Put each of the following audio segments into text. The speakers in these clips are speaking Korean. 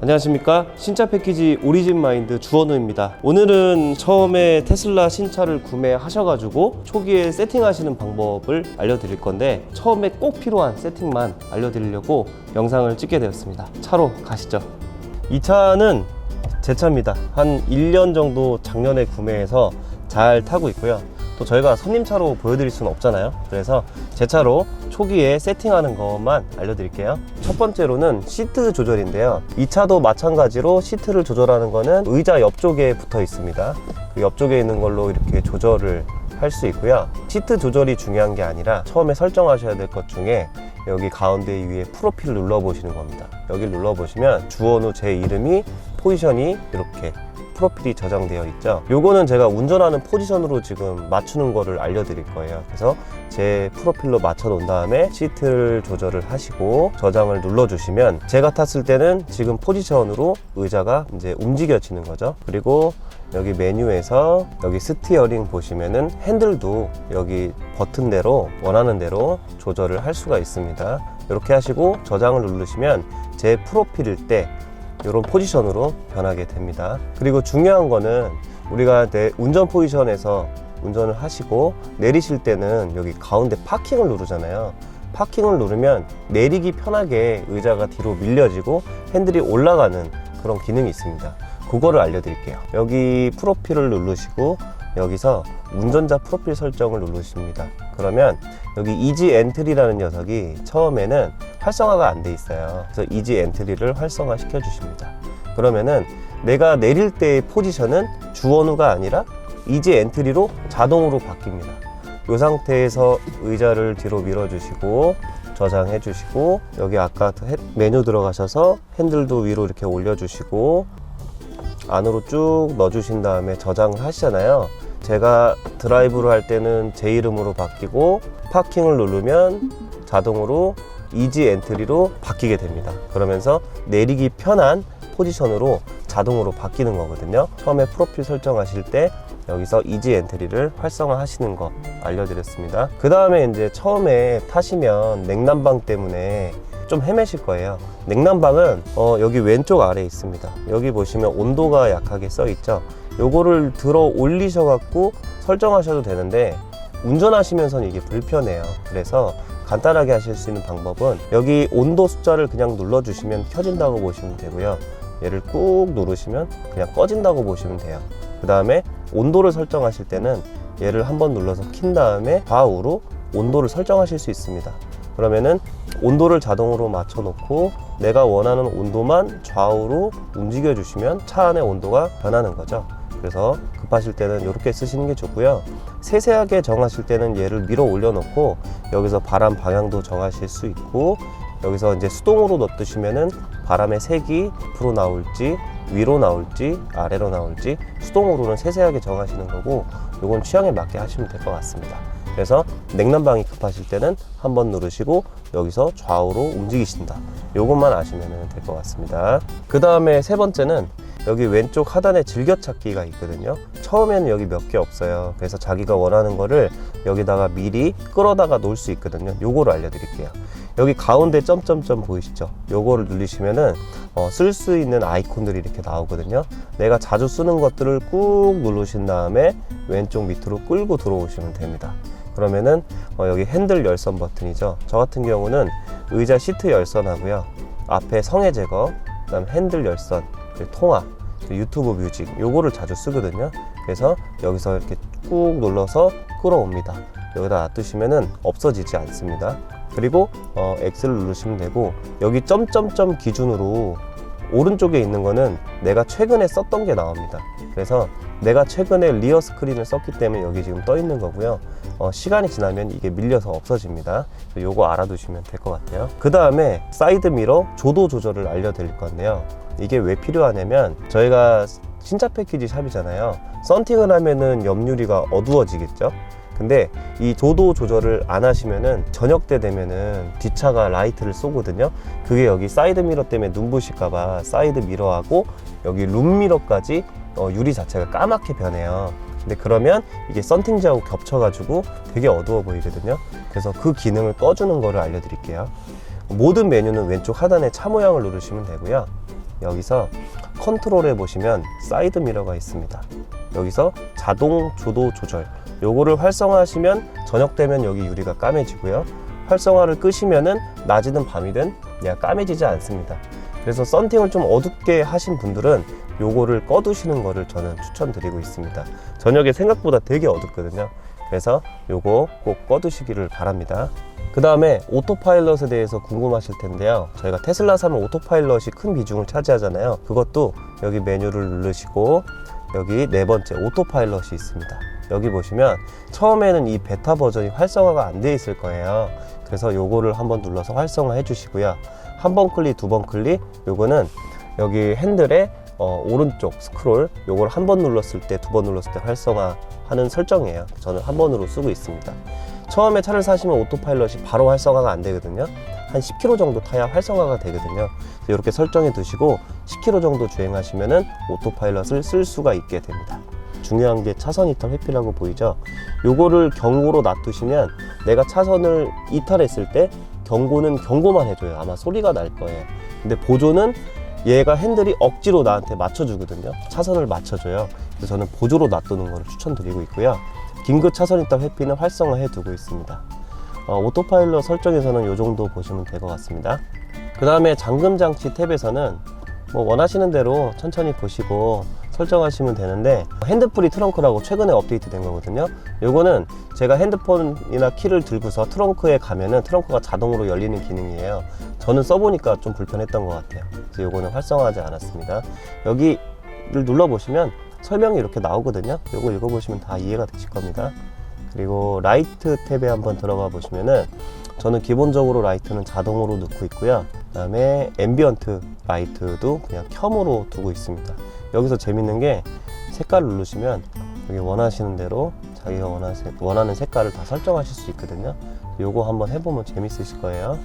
안녕하십니까? 신차 패키지 오리진 마인드 주원우입니다. 오늘은 처음에 테슬라 신차를 구매하셔가지고 초기에 세팅하시는 방법을 알려드릴 건데 처음에 꼭 필요한 세팅만 알려드리려고 영상을 찍게 되었습니다. 차로 가시죠. 이 차는 제 차입니다. 한 1년 정도 작년에 구매해서 잘 타고 있고요. 또 저희가 손님 차로 보여드릴 수는 없잖아요. 그래서 제 차로 초기에 세팅하는 것만 알려드릴게요. 첫 번째로는 시트 조절인데요. 이 차도 마찬가지로 시트를 조절하는 거는 의자 옆쪽에 붙어 있습니다. 그 옆쪽에 있는 걸로 이렇게 조절을 할 수 있고요. 시트 조절이 중요한 게 아니라 처음에 설정하셔야 될 것 중에 여기 가운데 위에 프로필 눌러 보시는 겁니다. 여기를 눌러 보시면 주원우 제 이름이 포지션이 이렇게 프로필이 저장되어 있죠. 요거는 제가 운전하는 포지션으로 지금 맞추는 거를 알려드릴 거예요. 그래서 제 프로필로 맞춰 놓은 다음에 시트를 조절을 하시고 저장을 눌러 주시면 제가 탔을 때는 지금 포지션으로 의자가 이제 움직여지는 거죠. 그리고 여기 메뉴에서 여기 스티어링 보시면은 핸들도 여기 버튼대로 원하는 대로 조절을 할 수가 있습니다. 이렇게 하시고 저장을 누르시면 제 프로필일 때 이런 포지션으로 변하게 됩니다. 그리고 중요한 거는 우리가 내 운전 포지션에서 운전을 하시고 내리실 때는 여기 가운데 파킹을 누르잖아요. 파킹을 누르면 내리기 편하게 의자가 뒤로 밀려지고 핸들이 올라가는 그런 기능이 있습니다. 그거를 알려드릴게요. 여기 프로필을 누르시고 여기서 운전자 프로필 설정을 누르십니다. 그러면 여기 이지 엔트리라는 녀석이 처음에는 활성화가 안 돼 있어요. 그래서 이지 엔트리를 활성화 시켜 주십니다. 그러면은 내가 내릴 때의 포지션은 주원우가 아니라 이지 엔트리로 자동으로 바뀝니다. 이 상태에서 의자를 뒤로 밀어 주시고 저장해 주시고 여기 아까 메뉴 들어가셔서 핸들도 위로 이렇게 올려 주시고 안으로 쭉 넣어주신 다음에 저장을 하시잖아요. 제가 드라이브를 할 때는 제 이름으로 바뀌고 파킹을 누르면 자동으로 이지 엔트리로 바뀌게 됩니다. 그러면서 내리기 편한 포지션으로 자동으로 바뀌는 거거든요. 처음에 프로필 설정하실 때 여기서 이지 엔트리를 활성화 하시는 거 알려드렸습니다. 그 다음에 이제 처음에 타시면 냉난방 때문에 좀 헤매실 거예요. 냉난방은 어, 여기 왼쪽 아래에 있습니다. 여기 보시면 온도가 약하게 써 있죠. 요거를 들어 올리셔 갖고 설정하셔도 되는데 운전하시면서는 이게 불편해요. 그래서 간단하게 하실 수 있는 방법은 여기 온도 숫자를 그냥 눌러주시면 켜진다고 보시면 되고요. 얘를 꾹 누르시면 그냥 꺼진다고 보시면 돼요. 그 다음에 온도를 설정하실 때는 얘를 한번 눌러서 킨 다음에 좌우로 온도를 설정하실 수 있습니다. 그러면은 온도를 자동으로 맞춰 놓고 내가 원하는 온도만 좌우로 움직여 주시면 차 안의 온도가 변하는 거죠. 그래서 급하실 때는 이렇게 쓰시는 게 좋고요. 세세하게 정하실 때는 얘를 밀어 올려 놓고 여기서 바람 방향도 정하실 수 있고 여기서 이제 수동으로 넣두시면은 바람의 색이 앞으로 나올지 위로 나올지 아래로 나올지 수동으로는 세세하게 정하시는 거고 요건 취향에 맞게 하시면 될 것 같습니다. 그래서 냉난방이 급하실 때는 한 번 누르시고 여기서 좌우로 움직이신다. 요것만 아시면 될 것 같습니다. 그 다음에 세 번째는 여기 왼쪽 하단에 즐겨찾기가 있거든요. 처음에는 여기 몇 개 없어요. 그래서 자기가 원하는 거를 여기다가 미리 끌어다가 놓을 수 있거든요. 요거를 알려드릴게요. 여기 가운데 점점점 보이시죠? 요거를 누르시면은 어, 쓸 수 있는 아이콘들이 이렇게 나오거든요. 내가 자주 쓰는 것들을 꾹 누르신 다음에 왼쪽 밑으로 끌고 들어오시면 됩니다. 그러면은 어, 여기 핸들 열선 버튼이죠. 저 같은 경우는 의자 시트 열선하고요. 앞에 성애 제거, 그 다음 핸들 열선, 그리고 유튜브 뮤직 요거를 자주 쓰거든요. 그래서 여기서 이렇게 꾹 눌러서 끌어옵니다. 여기다 놔두시면은 없어지지 않습니다. 그리고 어, X를 누르시면 되고 여기 점점점 기준으로 오른쪽에 있는 거는 내가 최근에 썼던 게 나옵니다. 그래서 내가 최근에 리어 스크린을 썼기 때문에 여기 지금 떠 있는 거고요. 어, 시간이 지나면 이게 밀려서 없어집니다. 요거 알아두시면 될 것 같아요. 그 다음에 사이드 미러 조도 조절을 알려드릴 건데요. 이게 왜 필요하냐면 저희가 신차 패키지 샵이잖아요. 썬팅을 하면은 옆유리가 어두워지겠죠. 근데 이 조도 조절을 안 하시면은 저녁 때 되면은 뒷차가 라이트를 쏘거든요. 그게 여기 사이드 미러 때문에 눈부실까봐 사이드 미러하고 여기 룸 미러까지 어, 유리 자체가 까맣게 변해요. 근데 그러면 이게 썬팅지하고 겹쳐가지고 되게 어두워 보이거든요. 그래서 그 기능을 꺼주는 거를 알려드릴게요. 모든 메뉴는 왼쪽 하단에 차 모양을 누르시면 되고요. 여기서 컨트롤에 보시면 사이드 미러가 있습니다. 여기서 자동 조도 조절. 요거를 활성화하시면 저녁 되면 여기 유리가 까매지고요. 활성화를 끄시면은 낮이든 밤이든 얘가 까매지지 않습니다. 그래서 썬팅을 좀 어둡게 하신 분들은 요거를 꺼두시는 거를 저는 추천드리고 있습니다. 저녁에 생각보다 되게 어둡거든요. 그래서 요거 꼭 꺼두시기를 바랍니다. 그 다음에 오토파일럿에 대해서 궁금하실 텐데요. 저희가 테슬라 사면 오토파일럿이 큰 비중을 차지하잖아요. 그것도 여기 메뉴를 누르시고 여기 네 번째 오토파일럿이 있습니다. 여기 보시면 처음에는 이 베타 버전이 활성화가 안돼 있을 거예요. 그래서 요거를 한번 눌러서 활성화 해 주시고요. 한 번 클릭, 두 번 클릭. 요거는 여기 핸들에 어, 오른쪽 스크롤 요걸 한 번 눌렀을 때, 두 번 눌렀을 때 활성화하는 설정이에요. 저는 한 번으로 쓰고 있습니다. 처음에 차를 사시면 오토파일럿이 바로 활성화가 안 되거든요. 한 10km 정도 타야 활성화가 되거든요. 이렇게 설정해 두시고 10km 정도 주행하시면은 오토파일럿을 쓸 수가 있게 됩니다. 중요한 게 차선 이탈 회피라고 보이죠? 요거를 경고로 놔두시면 내가 차선을 이탈했을 때 경고는 경고만 해줘요. 아마 소리가 날 거예요. 근데 보조는 얘가 핸들이 억지로 나한테 맞춰주거든요. 차선을 맞춰줘요. 그래서 저는 보조로 놔두는 걸 추천드리고 있고요. 긴급 차선 이탈 회피는 활성화해 두고 있습니다. 어, 오토파일럿 설정에서는 이 정도 보시면 될 것 같습니다. 그 다음에 잠금 장치 탭에서는 뭐 원하시는 대로 천천히 보시고 설정하시면 되는데 핸드프리 트렁크라고 최근에 업데이트 된 거거든요. 요거는 제가 핸드폰이나 키를 들고서 트렁크에 가면은 트렁크가 자동으로 열리는 기능이에요. 저는 써보니까 좀 불편했던 것 같아요. 그래서 요거는 활성화하지 않았습니다. 여기를 눌러보시면 설명이 이렇게 나오거든요. 요거 읽어보시면 다 이해가 되실 겁니다. 그리고 라이트 탭에 한번 들어가 보시면은 저는 기본적으로 라이트는 자동으로 넣고 있고요. 그 다음에 앰비언트 라이트도 그냥 켬으로 두고 있습니다. 여기서 재밌는 게 색깔 누르시면 여기 원하시는 대로 자기가 원하시, 원하는 색깔을 다 설정하실 수 있거든요. 요거 한번 해보면 재밌으실 거예요.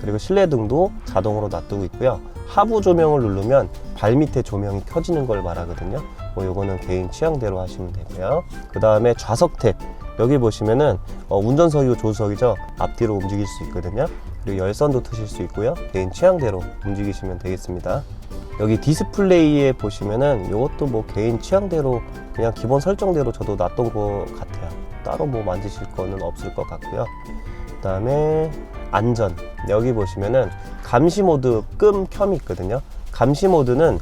그리고 실내등도 자동으로 놔두고 있고요. 하부 조명을 누르면 발 밑에 조명이 켜지는 걸 말하거든요. 뭐 요거는 개인 취향대로 하시면 되고요. 그 다음에 좌석 탭 여기 보시면은 어, 운전석이고 조수석이죠. 앞뒤로 움직일 수 있거든요. 그리고 열선도 트실 수 있고요. 개인 취향대로 움직이시면 되겠습니다. 여기 디스플레이에 보시면은 이것도 뭐 개인 취향대로 그냥 기본 설정대로 저도 놨던 것 같아요. 따로 뭐 만지실 거는 없을 것 같고요. 그 다음에 안전 여기 보시면은 감시 모드 끔 켬이 있거든요. 감시 모드는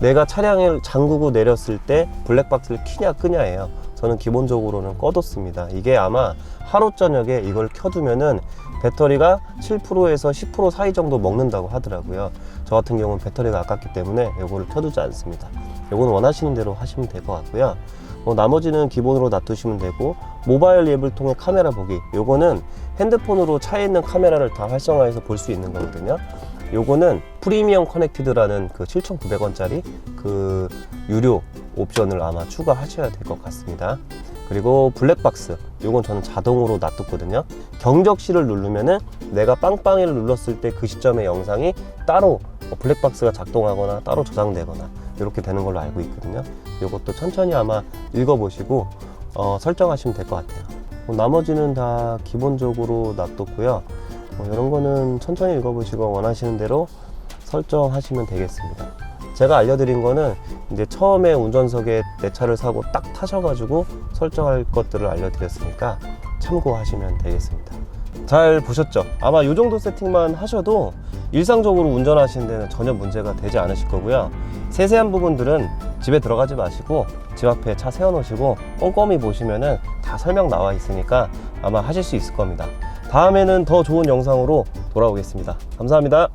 내가 차량을 잠그고 내렸을 때 블랙박스를 키냐 끄냐예요. 저는 기본적으로는 꺼뒀습니다. 이게 아마 하루 저녁에 이걸 켜두면은 배터리가 7%에서 10% 사이 정도 먹는다고 하더라고요. 저 같은 경우는 배터리가 아깝기 때문에 이거를 켜두지 않습니다. 이거는 원하시는 대로 하시면 될 것 같고요. 뭐 나머지는 기본으로 놔두시면 되고 모바일 앱을 통해 카메라 보기 요거는 핸드폰으로 차에 있는 카메라를 다 활성화해서 볼 수 있는 거거든요. 요거는 프리미엄 커넥티드라는 그 7,900원짜리 그 유료 옵션을 아마 추가하셔야 될 것 같습니다. 그리고 블랙박스 요건 저는 자동으로 놔뒀거든요. 경적시를 누르면은 내가 빵빵이를 눌렀을 때 그 시점의 영상이 따로 뭐 블랙박스가 작동하거나 따로 저장되거나 이렇게 되는 걸로 알고 있거든요. 이것도 천천히 아마 읽어보시고 어, 설정하시면 될 것 같아요. 뭐 나머지는 다 기본적으로 놔뒀고요. 뭐 이런 거는 천천히 읽어보시고 원하시는 대로 설정하시면 되겠습니다. 제가 알려드린 거는 이제 처음에 운전석에 내 차를 사고 딱 타셔가지고 설정할 것들을 알려드렸으니까 참고하시면 되겠습니다. 잘 보셨죠? 아마 이 정도 세팅만 하셔도 일상적으로 운전하시는 데는 전혀 문제가 되지 않으실 거고요. 세세한 부분들은 집에 들어가지 마시고 집 앞에 차 세워놓으시고 꼼꼼히 보시면은 다 설명 나와 있으니까 아마 하실 수 있을 겁니다. 다음에는 더 좋은 영상으로 돌아오겠습니다. 감사합니다.